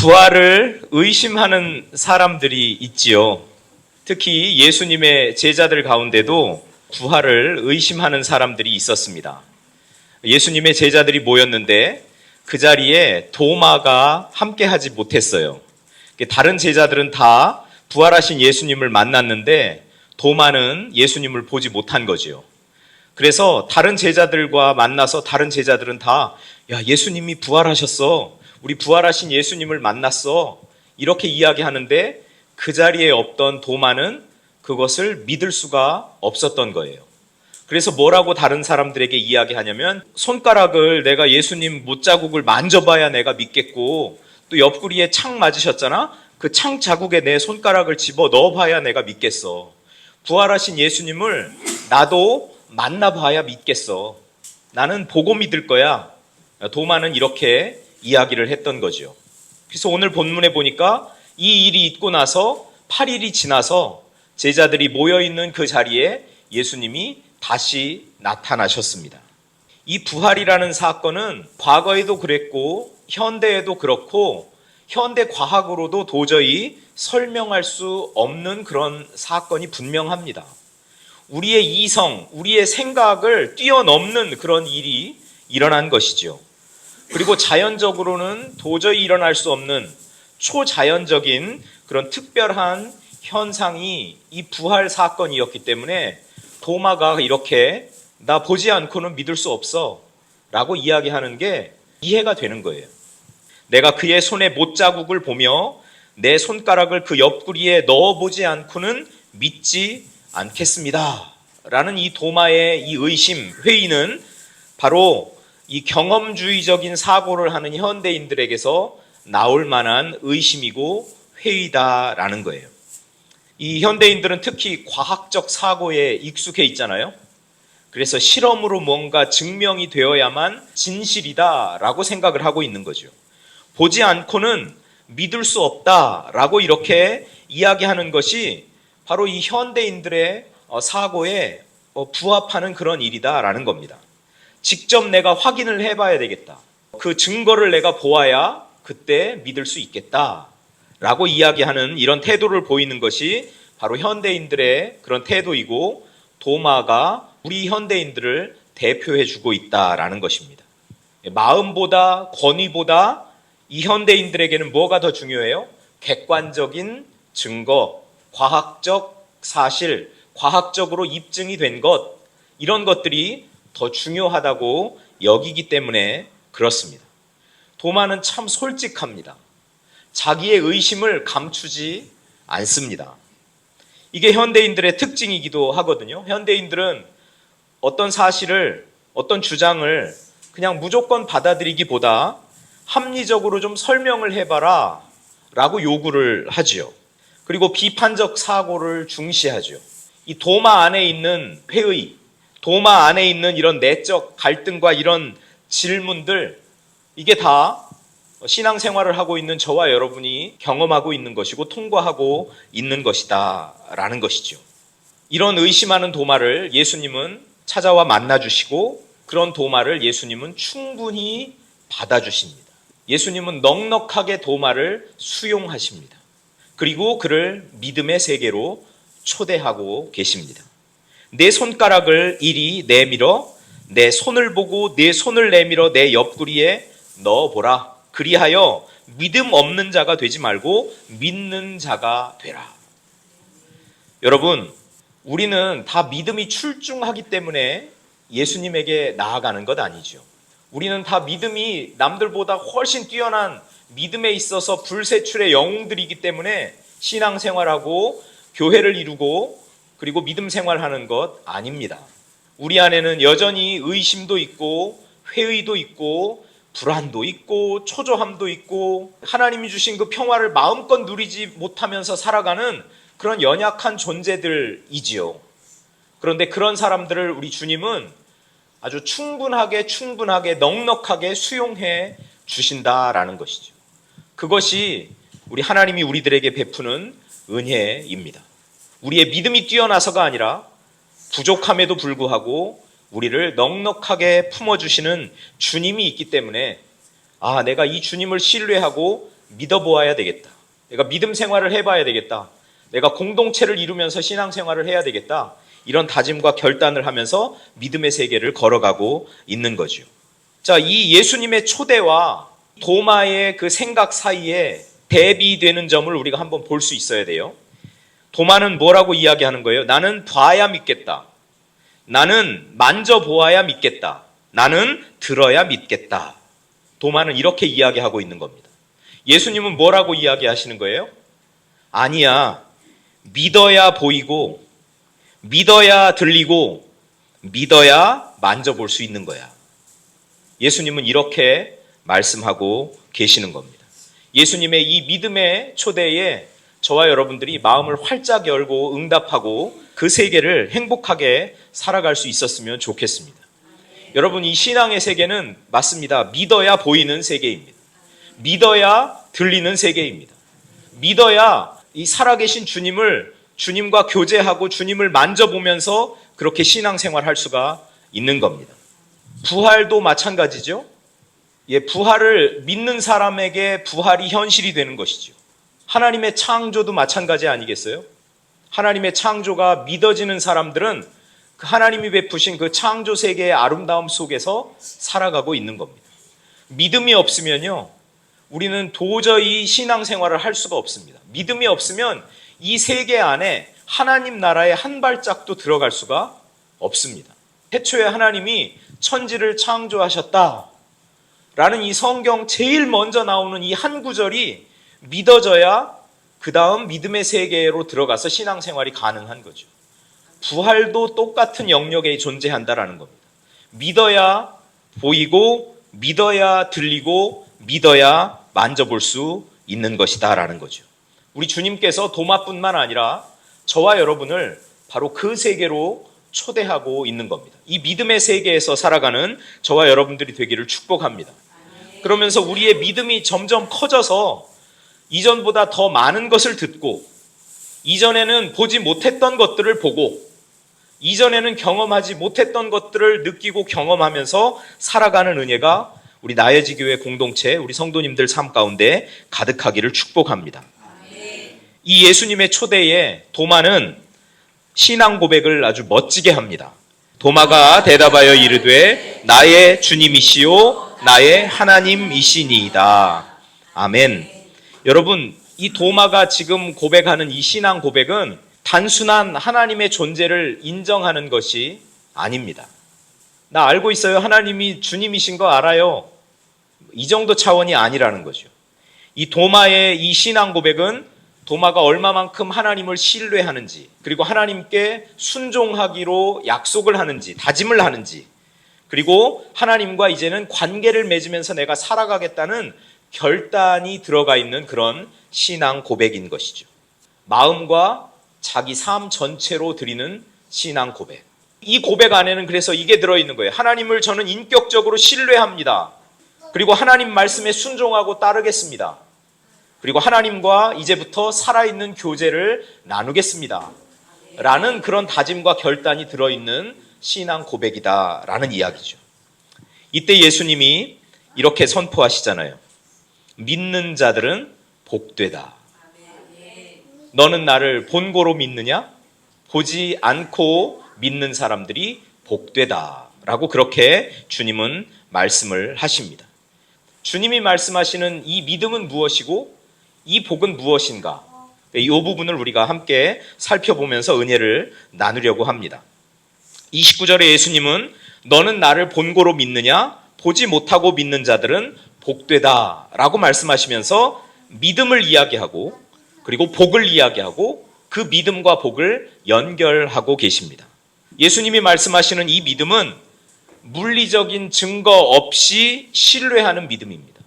부활을 의심하는 사람들이 있지요. 특히 예수님의 제자들 가운데도 부활을 의심하는 사람들이 있었습니다. 예수님의 제자들이 모였는데 그 자리에 도마가 함께 하지 못했어요. 다른 제자들은 다 부활하신 예수님을 만났는데 도마는 예수님을 보지 못한 거지요. 그래서 다른 제자들과 만나서 다른 제자들은 다, 야, 예수님이 부활하셨어. 우리 부활하신 예수님을 만났어. 이렇게 이야기하는데 그 자리에 없던 도마는 그것을 믿을 수가 없었던 거예요. 그래서 뭐라고 다른 사람들에게 이야기하냐면 손가락을 내가 예수님 못자국을 만져봐야 내가 믿겠고 또 옆구리에 창 맞으셨잖아? 그 창 자국에 내 손가락을 집어 넣어봐야 내가 믿겠어. 부활하신 예수님을 나도 만나봐야 믿겠어. 나는 보고 믿을 거야. 도마는 이렇게 이야기를 했던 거죠. 그래서 오늘 본문에 보니까 이 일이 있고 나서 8일이 지나서 제자들이 모여 있는 그 자리에 예수님이 다시 나타나셨습니다. 이 부활이라는 사건은 과거에도 그랬고 현대에도 그렇고 현대 과학으로도 도저히 설명할 수 없는 그런 사건이 분명합니다. 우리의 이성, 우리의 생각을 뛰어넘는 그런 일이 일어난 것이죠. 그리고 자연적으로는 도저히 일어날 수 없는 초자연적인 그런 특별한 현상이 이 부활 사건이었기 때문에 도마가 이렇게 나 보지 않고는 믿을 수 없어 라고 이야기하는 게 이해가 되는 거예요. 내가 그의 손에 못자국을 보며 내 손가락을 그 옆구리에 넣어보지 않고는 믿지 않겠습니다. 라는 이 도마의 이 의심, 회의는 바로 이 경험주의적인 사고를 하는 현대인들에게서 나올 만한 의심이고 회의다라는 거예요. 이 현대인들은 특히 과학적 사고에 익숙해 있잖아요. 그래서 실험으로 뭔가 증명이 되어야만 진실이다라고 생각을 하고 있는 거죠. 보지 않고는 믿을 수 없다라고 이렇게 이야기하는 것이 바로 이 현대인들의 어, 사고에 어, 부합하는 그런 일이다라는 겁니다. 직접 내가 확인을 해봐야 되겠다. 그 증거를 내가 보아야 그때 믿을 수 있겠다. 라고 이야기하는 이런 태도를 보이는 것이 바로 현대인들의 그런 태도이고 도마가 우리 현대인들을 대표해 주고 있다라는 것입니다. 마음보다 권위보다 이 현대인들에게는 뭐가 더 중요해요? 객관적인 증거, 과학적 사실, 과학적으로 입증이 된 것, 이런 것들이 더 중요하다고 여기기 때문에 그렇습니다. 도마는 참 솔직합니다. 자기의 의심을 감추지 않습니다. 이게 현대인들의 특징이기도 하거든요. 현대인들은 어떤 사실을, 어떤 주장을 그냥 무조건 받아들이기보다 합리적으로 좀 설명을 해봐라 라고 요구를 하지요. 그리고 비판적 사고를 중시하죠. 이 도마 안에 있는 회의, 도마 안에 있는 이런 내적 갈등과 이런 질문들, 이게 다 신앙생활을 하고 있는 저와 여러분이 경험하고 있는 것이고 통과하고 있는 것이다. 라는 것이죠. 이런 의심하는 도마를 예수님은 찾아와 만나주시고 그런 도마를 예수님은 충분히 받아주십니다. 예수님은 넉넉하게 도마를 수용하십니다. 그리고 그를 믿음의 세계로 초대하고 계십니다. 내 손가락을 이리 내밀어 내 손을 보고 내 손을 내밀어 내 옆구리에 넣어보라. 그리하여 믿음 없는 자가 되지 말고 믿는 자가 되라. 여러분, 우리는 다 믿음이 출중하기 때문에 예수님에게 나아가는 것 아니죠. 우리는 다 믿음이 남들보다 훨씬 뛰어난 믿음에 있어서 불세출의 영웅들이기 때문에 신앙생활하고 교회를 이루고 그리고 믿음 생활하는 것 아닙니다. 우리 안에는 여전히 의심도 있고 회의도 있고 불안도 있고 초조함도 있고 하나님이 주신 그 평화를 마음껏 누리지 못하면서 살아가는 그런 연약한 존재들이지요. 그런데 그런 사람들을 우리 주님은 아주 충분하게 충분하게 넉넉하게 수용해 주신다라는 것이죠. 그것이 우리 하나님이 우리들에게 베푸는 은혜입니다. 우리의 믿음이 뛰어나서가 아니라 부족함에도 불구하고 우리를 넉넉하게 품어주시는 주님이 있기 때문에 아, 내가 이 주님을 신뢰하고 믿어보아야 되겠다. 내가 믿음 생활을 해봐야 되겠다. 내가 공동체를 이루면서 신앙 생활을 해야 되겠다. 이런 다짐과 결단을 하면서 믿음의 세계를 걸어가고 있는 거죠. 자, 이 예수님의 초대와 도마의 그 생각 사이에 대비되는 점을 우리가 한번 볼 수 있어야 돼요. 도마는 뭐라고 이야기하는 거예요? 나는 봐야 믿겠다. 나는 만져보아야 믿겠다. 나는 들어야 믿겠다. 도마는 이렇게 이야기하고 있는 겁니다. 예수님은 뭐라고 이야기하시는 거예요? 아니야. 믿어야 보이고, 믿어야 들리고, 믿어야 만져볼 수 있는 거야. 예수님은 이렇게 말씀하고 계시는 겁니다. 예수님의 이 믿음의 초대에 저와 여러분들이 마음을 활짝 열고 응답하고 그 세계를 행복하게 살아갈 수 있었으면 좋겠습니다. 여러분, 이 신앙의 세계는 맞습니다. 믿어야 보이는 세계입니다. 믿어야 들리는 세계입니다. 믿어야 이 살아계신 주님을 주님과 교제하고 주님을 만져보면서 그렇게 신앙생활 할 수가 있는 겁니다. 부활도 마찬가지죠. 예, 부활을 믿는 사람에게 부활이 현실이 되는 것이죠. 하나님의 창조도 마찬가지 아니겠어요? 하나님의 창조가 믿어지는 사람들은 그 하나님이 베푸신 그 창조 세계의 아름다움 속에서 살아가고 있는 겁니다. 믿음이 없으면요, 우리는 도저히 신앙생활을 할 수가 없습니다. 믿음이 없으면 이 세계 안에 하나님 나라의 한 발짝도 들어갈 수가 없습니다. 태초에 하나님이 천지를 창조하셨다. 라는 이 성경 제일 먼저 나오는 이 한 구절이 믿어져야 그 다음 믿음의 세계로 들어가서 신앙생활이 가능한 거죠. 부활도 똑같은 영역에 존재한다라는 겁니다. 믿어야 보이고, 믿어야 들리고, 믿어야 만져볼 수 있는 것이다라는 거죠. 우리 주님께서 도마뿐만 아니라 저와 여러분을 바로 그 세계로 초대하고 있는 겁니다. 이 믿음의 세계에서 살아가는 저와 여러분들이 되기를 축복합니다. 그러면서 우리의 믿음이 점점 커져서 이전보다 더 많은 것을 듣고 이전에는 보지 못했던 것들을 보고 이전에는 경험하지 못했던 것들을 느끼고 경험하면서 살아가는 은혜가 우리 나예지 교회 공동체 우리 성도님들 삶 가운데 가득하기를 축복합니다. 이 예수님의 초대에 도마는 신앙 고백을 아주 멋지게 합니다. 도마가 대답하여 이르되 나의 주님이시요 나의 하나님이시니이다. 아멘. 여러분, 이 도마가 지금 고백하는 이 신앙 고백은 단순한 하나님의 존재를 인정하는 것이 아닙니다. 나 알고 있어요. 하나님이 주님이신 거 알아요. 이 정도 차원이 아니라는 거죠. 이 도마의 이 신앙 고백은 도마가 얼마만큼 하나님을 신뢰하는지, 그리고 하나님께 순종하기로 약속을 하는지, 다짐을 하는지, 그리고 하나님과 이제는 관계를 맺으면서 내가 살아가겠다는 결단이 들어가 있는 그런 신앙 고백인 것이죠. 마음과 자기 삶 전체로 드리는 신앙 고백. 이 고백 안에는 그래서 이게 들어있는 거예요. 하나님을 저는 인격적으로 신뢰합니다. 그리고 하나님 말씀에 순종하고 따르겠습니다. 그리고 하나님과 이제부터 살아있는 교제를 나누겠습니다. 라는 그런 다짐과 결단이 들어있는 신앙 고백이다. 라는 이야기죠. 이때 예수님이 이렇게 선포하시잖아요. 믿는 자들은 복되다. 너는 나를 본고로 믿느냐? 보지 않고 믿는 사람들이 복되다. 라고 그렇게 주님은 말씀을 하십니다. 주님이 말씀하시는 이 믿음은 무엇이고 이 복은 무엇인가? 이 부분을 우리가 함께 살펴보면서 은혜를 나누려고 합니다. 29절에 예수님은 너는 나를 본고로 믿느냐? 보지 못하고 믿는 자들은 복되다. 라고 말씀하시면서 믿음을 이야기하고 그리고 복을 이야기하고 그 믿음과 복을 연결하고 계십니다. 예수님이 말씀하시는 이 믿음은 물리적인 증거 없이 신뢰하는 믿음입니다.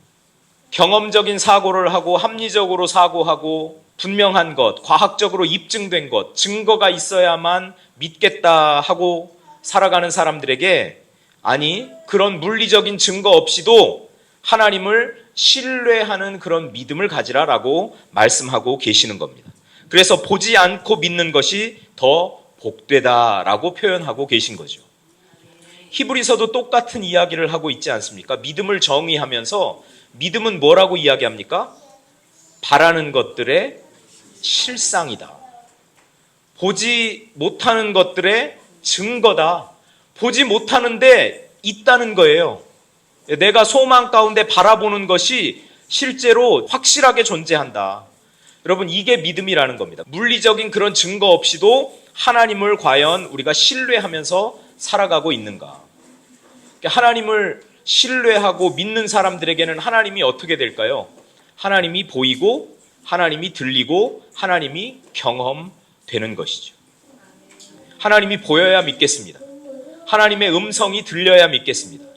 경험적인 사고를 하고 합리적으로 사고하고 분명한 것, 과학적으로 입증된 것, 증거가 있어야만 믿겠다 하고 살아가는 사람들에게 아니, 그런 물리적인 증거 없이도 하나님을 신뢰하는 그런 믿음을 가지라라고 말씀하고 계시는 겁니다. 그래서 보지 않고 믿는 것이 더 복되다라고 표현하고 계신 거죠. 히브리서도 똑같은 이야기를 하고 있지 않습니까? 믿음을 정의하면서 믿음은 뭐라고 이야기합니까? 바라는 것들의 실상이다. 보지 못하는 것들의 증거다. 보지 못하는데 있다는 거예요. 내가 소망 가운데 바라보는 것이 실제로 확실하게 존재한다. 여러분, 이게 믿음이라는 겁니다. 물리적인 그런 증거 없이도 하나님을 과연 우리가 신뢰하면서 살아가고 있는가. 하나님을 신뢰하고 믿는 사람들에게는 하나님이 어떻게 될까요? 하나님이 보이고, 하나님이 들리고, 하나님이 경험되는 것이죠. 하나님이 보여야 믿겠습니다. 하나님의 음성이 들려야 믿겠습니다.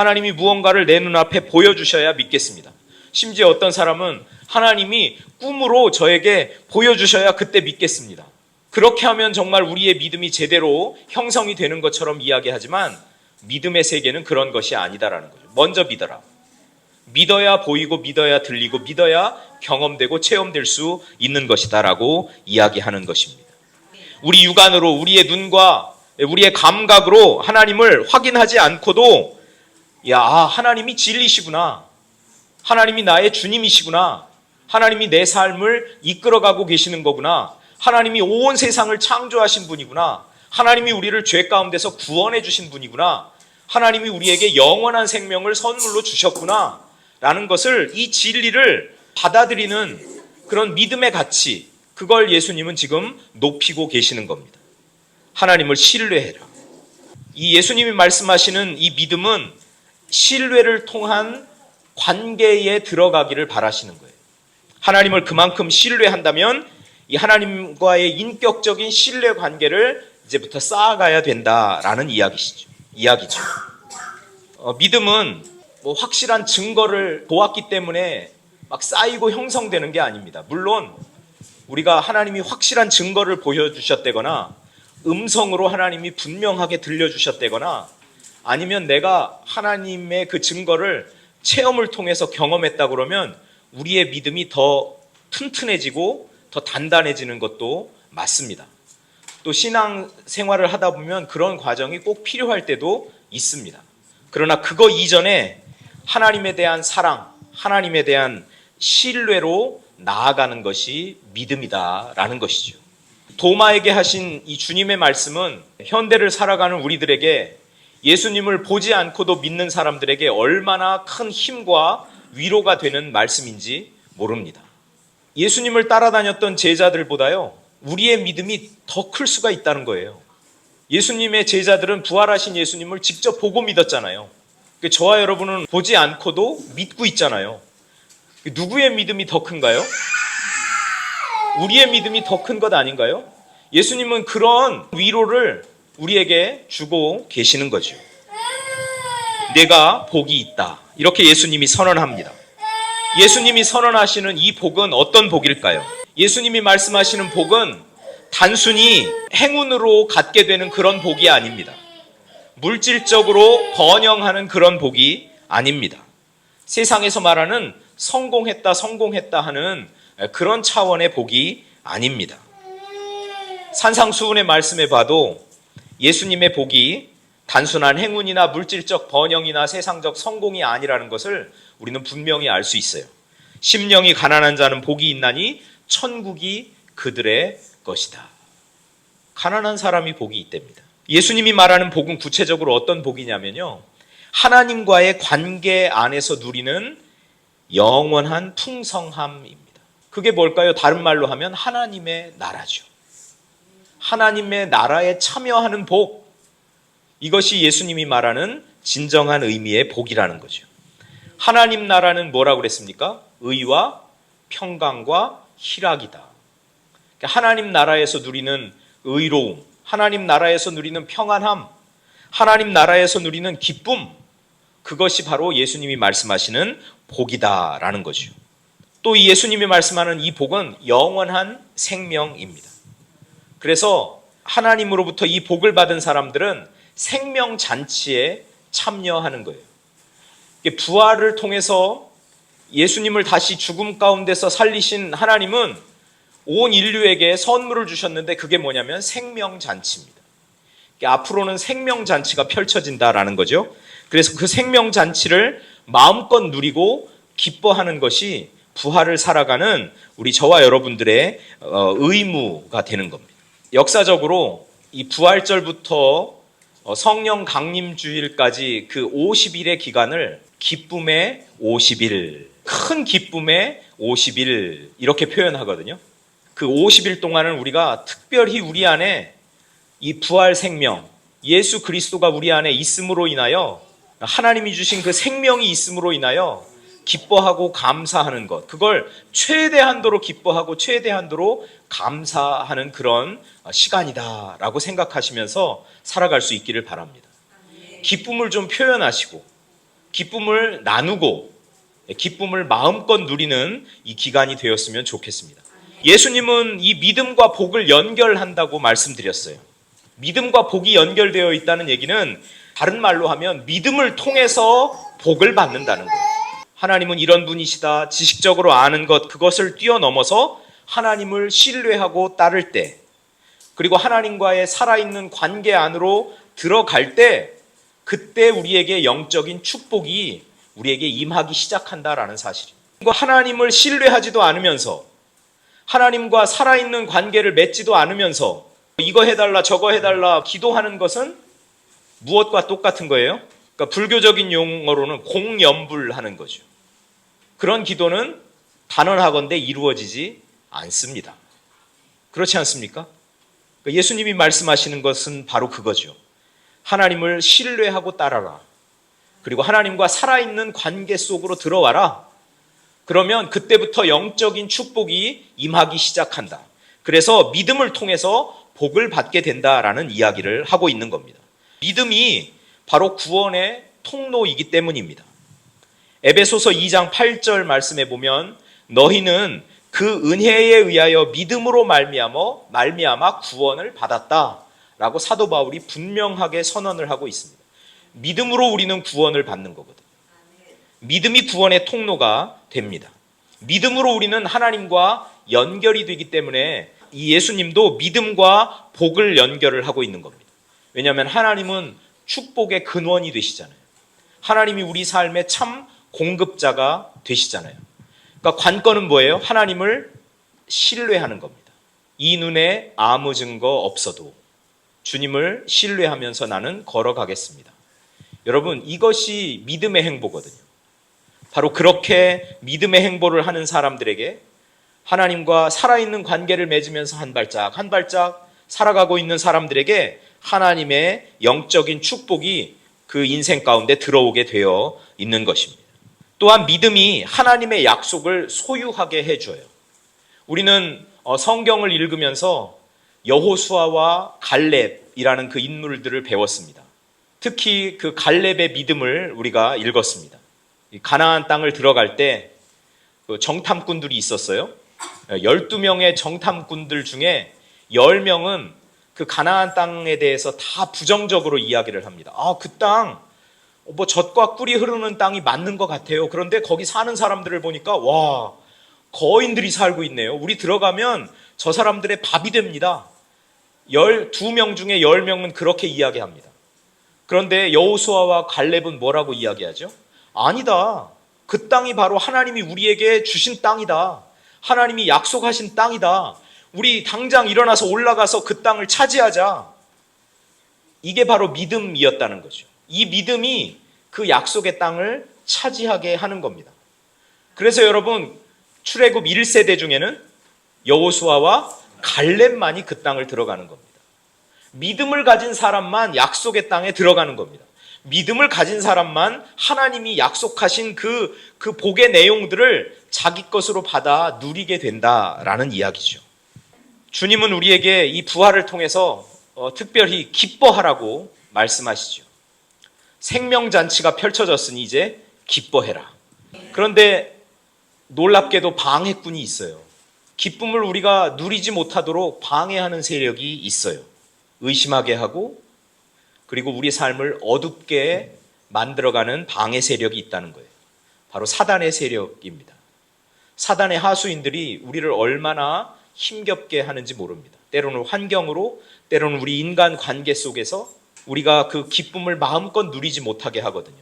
하나님이 무언가를 내 눈앞에 보여주셔야 믿겠습니다. 심지어 어떤 사람은 하나님이 꿈으로 저에게 보여주셔야 그때 믿겠습니다. 그렇게 하면 정말 우리의 믿음이 제대로 형성이 되는 것처럼 이야기하지만 믿음의 세계는 그런 것이 아니다라는 거죠. 먼저 믿어라. 믿어야 보이고 믿어야 들리고 믿어야 경험되고 체험될 수 있는 것이다라고 이야기하는 것입니다. 우리 육안으로 우리의 눈과 우리의 감각으로 하나님을 확인하지 않고도 야, 아, 하나님이 진리시구나. 하나님이 나의 주님이시구나. 하나님이 내 삶을 이끌어가고 계시는 거구나. 하나님이 온 세상을 창조하신 분이구나. 하나님이 우리를 죄 가운데서 구원해 주신 분이구나. 하나님이 우리에게 영원한 생명을 선물로 주셨구나. 라는 것을 이 진리를 받아들이는 그런 믿음의 가치, 그걸 예수님은 지금 높이고 계시는 겁니다. 하나님을 신뢰해라. 이 예수님이 말씀하시는 이 믿음은 신뢰를 통한 관계에 들어가기를 바라시는 거예요. 하나님을 그만큼 신뢰한다면 이 하나님과의 인격적인 신뢰 관계를 이제부터 쌓아가야 된다라는 이야기시죠. 이야기죠. 어, 믿음은 뭐 확실한 증거를 보았기 때문에 막 쌓이고 형성되는 게 아닙니다. 물론 우리가 하나님이 확실한 증거를 보여주셨다거나 음성으로 하나님이 분명하게 들려주셨다거나 아니면 내가 하나님의 그 증거를 체험을 통해서 경험했다 그러면 우리의 믿음이 더 튼튼해지고 더 단단해지는 것도 맞습니다. 또 신앙 생활을 하다 보면 그런 과정이 꼭 필요할 때도 있습니다. 그러나 그거 이전에 하나님에 대한 사랑, 하나님에 대한 신뢰로 나아가는 것이 믿음이다라는 것이죠. 도마에게 하신 이 주님의 말씀은 현대를 살아가는 우리들에게 예수님을 보지 않고도 믿는 사람들에게 얼마나 큰 힘과 위로가 되는 말씀인지 모릅니다. 예수님을 따라다녔던 제자들보다요, 우리의 믿음이 더 클 수가 있다는 거예요. 예수님의 제자들은 부활하신 예수님을 직접 보고 믿었잖아요. 저와 여러분은 보지 않고도 믿고 있잖아요. 누구의 믿음이 더 큰가요? 우리의 믿음이 더 큰 것 아닌가요? 예수님은 그런 위로를 우리에게 주고 계시는 거죠. 내가 복이 있다. 이렇게 예수님이 선언합니다. 예수님이 선언하시는 이 복은 어떤 복일까요? 예수님이 말씀하시는 복은 단순히 행운으로 갖게 되는 그런 복이 아닙니다. 물질적으로 번영하는 그런 복이 아닙니다. 세상에서 말하는 성공했다, 성공했다 하는 그런 차원의 복이 아닙니다. 산상수훈의 말씀에 봐도 예수님의 복이 단순한 행운이나 물질적 번영이나 세상적 성공이 아니라는 것을 우리는 분명히 알 수 있어요. 심령이 가난한 자는 복이 있나니 천국이 그들의 것이다. 가난한 사람이 복이 있답니다. 예수님이 말하는 복은 구체적으로 어떤 복이냐면요. 하나님과의 관계 안에서 누리는 영원한 풍성함입니다. 그게 뭘까요? 다른 말로 하면 하나님의 나라죠. 하나님의 나라에 참여하는 복. 이것이 예수님이 말하는 진정한 의미의 복이라는 거죠. 하나님 나라는 뭐라고 그랬습니까? 의와 평강과 희락이다. 그러니까 하나님 나라에서 누리는 의로움, 하나님 나라에서 누리는 평안함, 하나님 나라에서 누리는 기쁨, 그것이 바로 예수님이 말씀하시는 복이다라는 거죠. 또이 예수님이 말씀하는 이 복은 영원한 생명입니다. 그래서 하나님으로부터 이 복을 받은 사람들은 생명 잔치에 참여하는 거예요. 부활을 통해서 예수님을 다시 죽음 가운데서 살리신 하나님은 온 인류에게 선물을 주셨는데 그게 뭐냐면 생명 잔치입니다. 앞으로는 생명 잔치가 펼쳐진다라는 거죠. 그래서 그 생명 잔치를 마음껏 누리고 기뻐하는 것이 부활을 살아가는 우리 저와 여러분들의 어, 의무가 되는 겁니다. 역사적으로 이 부활절부터 어, 성령 강림 주일까지 그 50일의 기간을 기쁨의 50일, 큰 기쁨의 50일 이렇게 표현하거든요. 그 50일 동안은 우리가 특별히 우리 안에 이 부활 생명, 예수 그리스도가 우리 안에 있음으로 인하여 하나님이 주신 그 생명이 있음으로 인하여 기뻐하고 감사하는 것. 그걸 최대한도로 기뻐하고 최대한도로 감사하는 그런 시간이다라고 생각하시면서 살아갈 수 있기를 바랍니다. 기쁨을 좀 표현하시고, 기쁨을 나누고, 기쁨을 마음껏 누리는 이 기간이 되었으면 좋겠습니다. 예수님은 이 믿음과 복을 연결한다고 말씀드렸어요. 믿음과 복이 연결되어 있다는 얘기는 다른 말로 하면 믿음을 통해서 복을 받는다는 거예요. 하나님은 이런 분이시다. 지식적으로 아는 것, 그것을 뛰어넘어서 하나님을 신뢰하고 따를 때, 그리고 하나님과의 살아있는 관계 안으로 들어갈 때, 그때 우리에게 영적인 축복이 우리에게 임하기 시작한다라는 사실입니다. 하나님을 신뢰하지도 않으면서, 하나님과 살아있는 관계를 맺지도 않으면서, 이거 해달라, 저거 해달라, 기도하는 것은 무엇과 똑같은 거예요? 그러니까 불교적인 용어로는 공연불하는 거죠. 그런 기도는 단언하건대 이루어지지 않습니다. 그렇지 않습니까? 그러니까 예수님이 말씀하시는 것은 바로 그거죠. 하나님을 신뢰하고 따라라. 그리고 하나님과 살아있는 관계 속으로 들어와라. 그러면 그때부터 영적인 축복이 임하기 시작한다. 그래서 믿음을 통해서 복을 받게 된다라는 이야기를 하고 있는 겁니다. 믿음이 바로 구원의 통로이기 때문입니다. 에베소서 2장 8절 말씀에 보면 너희는 그 은혜에 의하여 믿음으로 말미암아 말미암아 구원을 받았다라고 사도 바울이 분명하게 선언을 하고 있습니다. 믿음으로 우리는 구원을 받는 거거든요. 믿음이 구원의 통로가 됩니다. 믿음으로 우리는 하나님과 연결이 되기 때문에 이 예수님도 믿음과 복을 연결을 하고 있는 겁니다. 왜냐하면 하나님은 축복의 근원이 되시잖아요. 하나님이 우리 삶의 참 공급자가 되시잖아요. 그러니까 관건은 뭐예요? 하나님을 신뢰하는 겁니다. 이 눈에 아무 증거 없어도 주님을 신뢰하면서 나는 걸어가겠습니다. 여러분, 이것이 믿음의 행보거든요. 바로 그렇게 믿음의 행보를 하는 사람들에게 하나님과 살아있는 관계를 맺으면서 한 발짝 한 발짝 살아가고 있는 사람들에게 하나님의 영적인 축복이 그 인생 가운데 들어오게 되어 있는 것입니다. 또한 믿음이 하나님의 약속을 소유하게 해줘요. 우리는 어, 성경을 읽으면서 여호수아와 갈렙이라는 그 인물들을 배웠습니다. 특히 그 갈렙의 믿음을 우리가 읽었습니다. 가나안 땅을 들어갈 때그 정탐꾼들이 있었어요. 12명의 정탐꾼들 중에 10명은 그 가나안 땅에 대해서 다 부정적으로 이야기를 합니다. 아, 그 땅, 뭐 젖과 꿀이 흐르는 땅이 맞는 것 같아요. 그런데 거기 사는 사람들을 보니까, 와, 거인들이 살고 있네요. 우리 들어가면 저 사람들의 밥이 됩니다. 12명 중에 10명은 그렇게 이야기합니다. 그런데 여호수아와 갈렙은 뭐라고 이야기하죠? 아니다. 그 땅이 바로 하나님이 우리에게 주신 땅이다. 하나님이 약속하신 땅이다. 우리 당장 일어나서 올라가서 그 땅을 차지하자. 이게 바로 믿음이었다는 거죠. 이 믿음이 그 약속의 땅을 차지하게 하는 겁니다. 그래서 여러분 출애굽 1세대 중에는 여호수아와 갈렙만이 그 땅을 들어가는 겁니다. 믿음을 가진 사람만 약속의 땅에 들어가는 겁니다. 믿음을 가진 사람만 하나님이 약속하신 그, 그 복의 내용들을 자기 것으로 받아 누리게 된다라는 이야기죠. 주님은 우리에게 이 부활을 통해서 어, 특별히 기뻐하라고 말씀하시죠. 생명잔치가 펼쳐졌으니 이제 기뻐해라. 그런데 놀랍게도 방해꾼이 있어요. 기쁨을 우리가 누리지 못하도록 방해하는 세력이 있어요. 의심하게 하고 그리고 우리 삶을 어둡게 만들어가는 방해 세력이 있다는 거예요. 바로 사단의 세력입니다. 사단의 하수인들이 우리를 얼마나 힘겹게 하는지 모릅니다. 때로는 환경으로, 때로는 우리 인간 관계 속에서 우리가 그 기쁨을 마음껏 누리지 못하게 하거든요.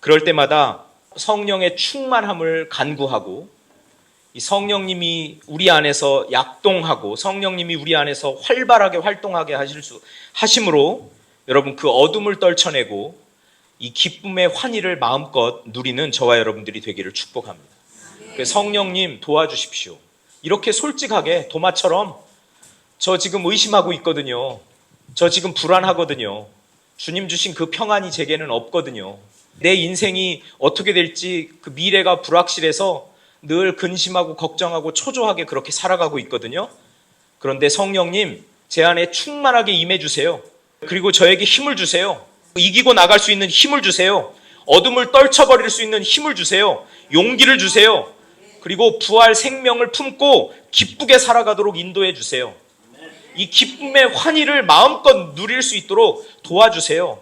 그럴 때마다 성령의 충만함을 간구하고 이 성령님이 우리 안에서 약동하고 성령님이 우리 안에서 활발하게 활동하게 하실 수 하심으로 여러분 그 어둠을 떨쳐내고 이 기쁨의 환희를 마음껏 누리는 저와 여러분들이 되기를 축복합니다. 그 성령님 도와주십시오. 이렇게 솔직하게 도마처럼 저 지금 의심하고 있거든요. 저 지금 불안하거든요. 주님 주신 그 평안이 제게는 없거든요. 내 인생이 어떻게 될지 그 미래가 불확실해서 늘 근심하고 걱정하고 초조하게 그렇게 살아가고 있거든요. 그런데 성령님, 제 안에 충만하게 임해주세요. 그리고 저에게 힘을 주세요. 이기고 나갈 수 있는 힘을 주세요. 어둠을 떨쳐버릴 수 있는 힘을 주세요. 용기를 주세요. 그리고 부활 생명을 품고 기쁘게 살아가도록 인도해 주세요. 이 기쁨의 환희를 마음껏 누릴 수 있도록 도와주세요.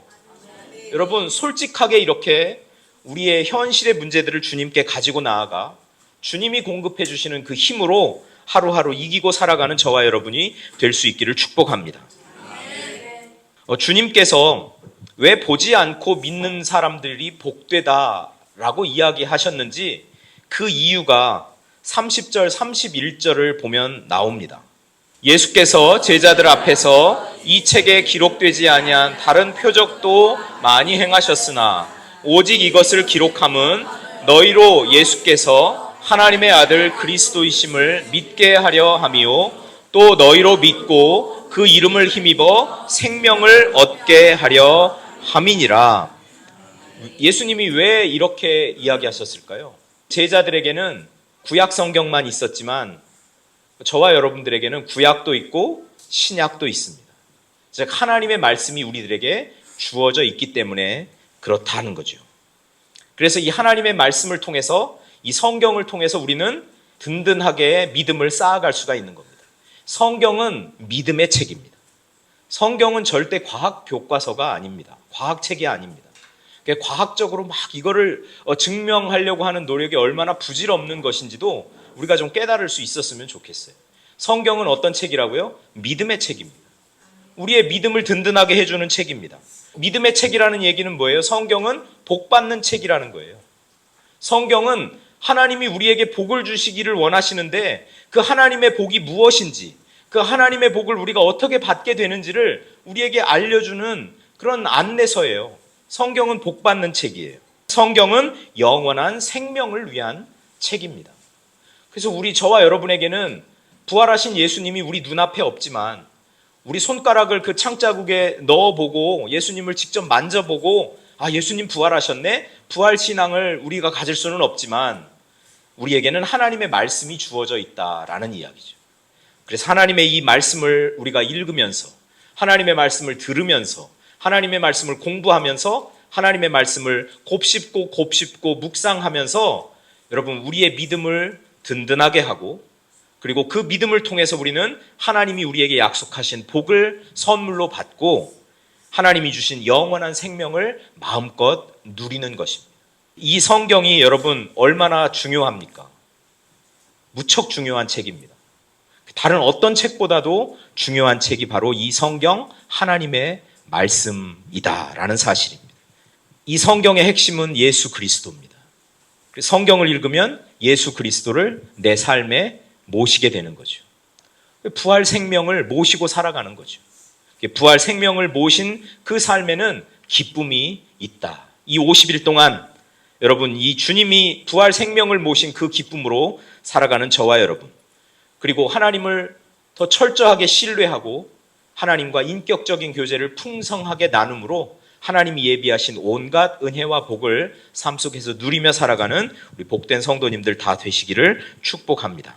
여러분, 솔직하게 이렇게 우리의 현실의 문제들을 주님께 가지고 나아가 주님이 공급해 주시는 그 힘으로 하루하루 이기고 살아가는 저와 여러분이 될 수 있기를 축복합니다. 어, 주님께서 왜 보지 않고 믿는 사람들이 복되다라고 이야기하셨는지 그 이유가 30절, 31절을 보면 나옵니다. 예수께서 제자들 앞에서 이 책에 기록되지 아니한 다른 표적도 많이 행하셨으나 오직 이것을 기록함은 너희로 예수께서 하나님의 아들 그리스도이심을 믿게 하려 함이요 또 너희로 믿고 그 이름을 힘입어 생명을 얻게 하려 함이니라. 예수님이 왜 이렇게 이야기하셨을까요? 제자들에게는 구약 성경만 있었지만 저와 여러분들에게는 구약도 있고 신약도 있습니다. 즉 하나님의 말씀이 우리들에게 주어져 있기 때문에 그렇다는 거죠. 그래서 이 하나님의 말씀을 통해서 이 성경을 통해서 우리는 든든하게 믿음을 쌓아갈 수가 있는 겁니다. 성경은 믿음의 책입니다. 성경은 절대 과학 교과서가 아닙니다. 과학책이 아닙니다. 그러니까 과학적으로 막 이거를 어, 증명하려고 하는 노력이 얼마나 부질없는 것인지도 우리가 좀 깨달을 수 있었으면 좋겠어요. 성경은 어떤 책이라고요? 믿음의 책입니다. 우리의 믿음을 든든하게 해주는 책입니다. 믿음의 책이라는 얘기는 뭐예요? 성경은 복 받는 책이라는 거예요. 성경은 하나님이 우리에게 복을 주시기를 원하시는데 그 하나님의 복이 무엇인지 그 하나님의 복을 우리가 어떻게 받게 되는지를 우리에게 알려주는 그런 안내서예요. 성경은 복 받는 책이에요. 성경은 영원한 생명을 위한 책입니다. 그래서 우리 저와 여러분에게는 부활하신 예수님이 우리 눈앞에 없지만 우리 손가락을 그 창자국에 넣어보고 예수님을 직접 만져보고 아 예수님 부활하셨네 부활 신앙을 우리가 가질 수는 없지만 우리에게는 하나님의 말씀이 주어져 있다라는 이야기죠. 그래서 하나님의 이 말씀을 우리가 읽으면서 하나님의 말씀을 들으면서 하나님의 말씀을 공부하면서 하나님의 말씀을 곱씹고 곱씹고 묵상하면서 여러분 우리의 믿음을 든든하게 하고 그리고 그 믿음을 통해서 우리는 하나님이 우리에게 약속하신 복을 선물로 받고 하나님이 주신 영원한 생명을 마음껏 누리는 것입니다. 이 성경이 여러분 얼마나 중요합니까? 무척 중요한 책입니다. 다른 어떤 책보다도 중요한 책이 바로 이 성경 하나님의 말씀이다라는 사실입니다. 이 성경의 핵심은 예수 그리스도입니다. 성경을 읽으면 예수 그리스도를 내 삶에 모시게 되는 거죠. 부활 생명을 모시고 살아가는 거죠. 부활 생명을 모신 그 삶에는 기쁨이 있다. 이 50일 동안 여러분 이 주님이 부활 생명을 모신 그 기쁨으로 살아가는 저와 여러분 그리고 하나님을 더 철저하게 신뢰하고 하나님과 인격적인 교제를 풍성하게 나눔으로 하나님이 예비하신 온갖 은혜와 복을 삶 속에서 누리며 살아가는 우리 복된 성도님들 다 되시기를 축복합니다.